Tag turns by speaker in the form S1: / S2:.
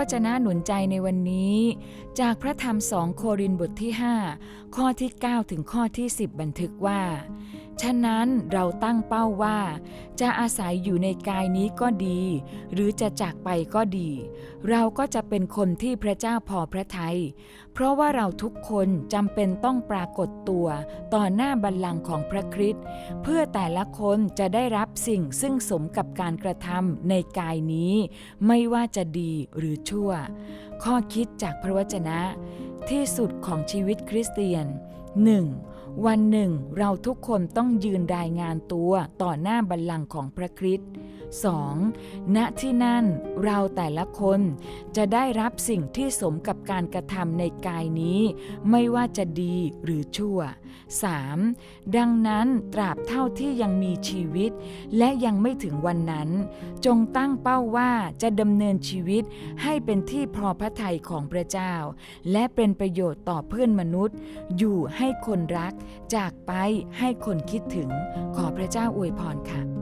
S1: วจนะหนุนใจในวันนี้ จากพระธรรมสองโครินธ์บทที่ 5 ข้อที่ 9 ถึงข้อที่ 10 บันทึกว่า ฉะนั้นเราตั้งเป้าว่า จะอาศัยอยู่ในกายนี้ก็ดี หรือจะจากไปก็ดี เราก็จะเป็นคนที่พระเจ้าพอพระทัยเพราะว่าเราทุกคนจำเป็นต้องปรากฏตัวต่อหน้าบัลลังก์ของพระคริสต์เพื่อแต่ละคนจะได้รับสิ่งซึ่งสมกับการกระทำในกายนี้ ไม่ว่าจะดีหรือชั่ว ข้อคิดจากพระวจนะ ที่สุดของชีวิตคริสเตียน 1. วันหนึ่งเราทุกคนต้องยืนรายงานตัวต่อหน้าบัลลังก์ของพระคริสต์ 2. ณที่นั่นเราแต่ละคนจะได้รับสิ่งที่สมกับการกระทำในกายนี้ ไม่ว่าจะดีหรือชั่ว 3. ดังนั้นตราบเท่าที่ยังมีชีวิต และยังไม่ถึงวันนั้น จงตั้งเป้าว่าจะดำเนินชีวิตให้เป็นที่พอพระทัยของพระเจ้า และเป็นประโยชน์ต่อเพื่อนมนุษย์ อยู่ให้คนรัก จากไปให้คนคิดถึง ขอพระเจ้าอวยพรค่ะ